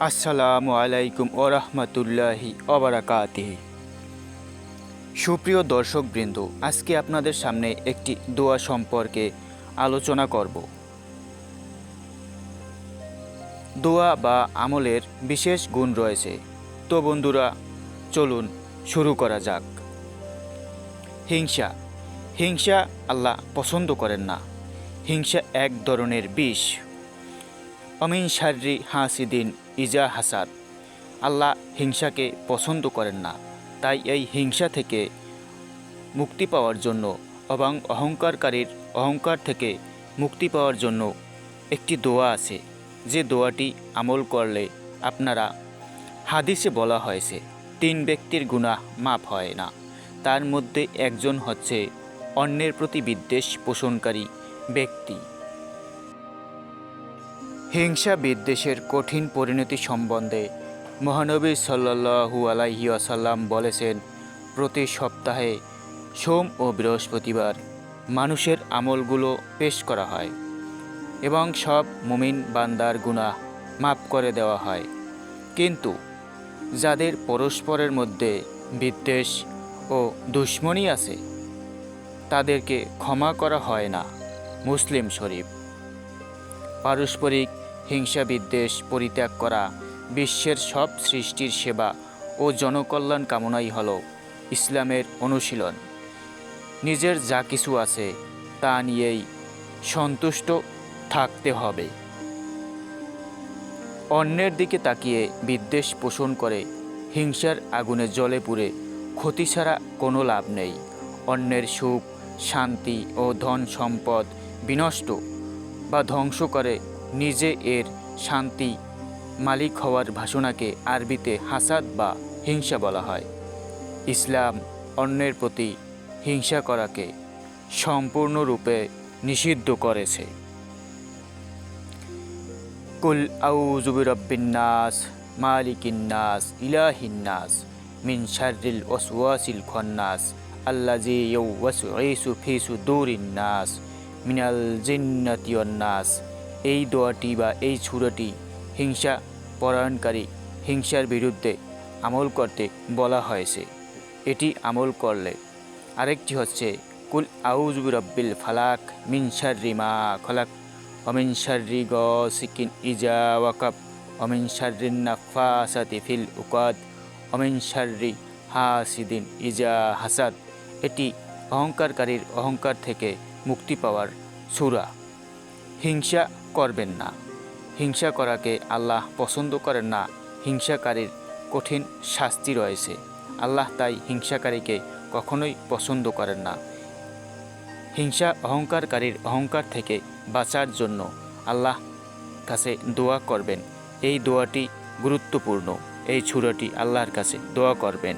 আসসালামু আলাইকুম ও রহমতুল্লাহি অবরাকাতি সুপ্রিয় দর্শকবৃন্দ, আজকে আপনাদের সামনে একটি দোয়া সম্পর্কে আলোচনা করব। দোয়া বা আমলের বিশেষ গুণ রয়েছে। তো বন্ধুরা, চলুন শুরু করা যাক। হিংসা। হিংসা আল্লাহ পছন্দ করেন না। হিংসা এক ধরনের বিষ। অমিন শার্রি হাসিদিন ইজা হাসাদ আল্লাহ হিংসাকে পছন্দ করেন না, তাই এই হিংসা থেকে মুক্তি পাওয়ার জন্য এবং অহংকারকারীর অহংকার থেকে মুক্তি পাওয়ার জন্য একটি দোয়া আছে। যে দোয়াটি আমল করলে আপনারা হাদিসে বলা হয়েছে, তিন ব্যক্তির গুনাহ মাপ হয় না। তার মধ্যে একজন হচ্ছে অন্যের প্রতি বিদ্বেষ পোষণকারী ব্যক্তি। হিংসা বিদ্বেষের কঠিন পরিণতি সম্বন্ধে মহানবী সাল্লাহু আলাইহি আসাল্লাম বলেছেন, প্রতি সপ্তাহে সোম ও বৃহস্পতিবার মানুষের আমলগুলো পেশ করা হয় এবং সব মুমিন বান্দার গুনাহ মাফ করে দেওয়া হয়। কিন্তু যাদের পরস্পরের মধ্যে বিদ্বেষ ও দুশ্মনী আছে, তাদেরকে ক্ষমা করা হয় না, মুসলিম শরীফ। পারস্পরিক হিংসা বিদ্বেষ পরিত্যাগ করা বিশ্বের সব সৃষ্টির সেবা ও জনকল্যাণ কামনাই হল ইসলামের অনুশীলন। নিজের যা কিছু আছে তা নিয়েই সন্তুষ্ট থাকতে হবে। অন্যের দিকে তাকিয়ে বিদ্বেষ পোষণ করে হিংসার আগুনে জলে পুড়ে ক্ষতি ছাড়া কোনো লাভ নেই। অন্যের সুখ, শান্তি ও ধন সম্পদ বিনষ্ট বা ধ্বংস করে নিজে এর শান্তি মালিক হওয়ার ভাষণাকে আরবিতে হাসাদ বা হিংসা বলা হয়। ইসলাম অন্যের প্রতি হিংসা করাকে সম্পূর্ণরূপে নিষিদ্ধ করেছে। কুল আউজুবি রব্বিন্নাস মালিকিন্নাস ইলাহিন্নাস মিন শাররিল ওয়াসওয়াসিল খন্নাস আল্লাজি ইউওয়াসউইসু ফি সুদুরিন্নাস মিনাল জিন্নাতি নাস। এই দোয়াটি বা এই ছুরাটি হিংসা পরায়ণকারী হিংসার বিরুদ্ধে আমল করতে বলা হয়েছে। এটি আমল করলে আরেকটি হচ্ছে, কুল আউজবি রব্বিল ফালাক মিন শাররি মা খলাক অমিন শাররি গ সিকিন ইজা ওয়াকাব অমিন শাররিন নাফাসাতি ফিল উকাদ অমিন শাররি হাসিদিন ইজা হাসাদ। এটি অহংকারকারীর অহংকার থেকে মুক্তি পাওয়ার সুরা। হিংসা করবেন না। হিংসা করাকে আল্লাহ পছন্দ করেন না। হিংসাকারীর কঠিন শাস্তি রয়েছে। আল্লাহ তাই হিংসাকারীকে কখনোই পছন্দ করেন না। হিংসা অহংকারকারীর অহংকার থেকে বাঁচার জন্য আল্লাহ কাছে দোয়া করবেন। এই দোয়াটি গুরুত্বপূর্ণ। এই ছুরাটি আল্লাহর কাছে দোয়া করবেন।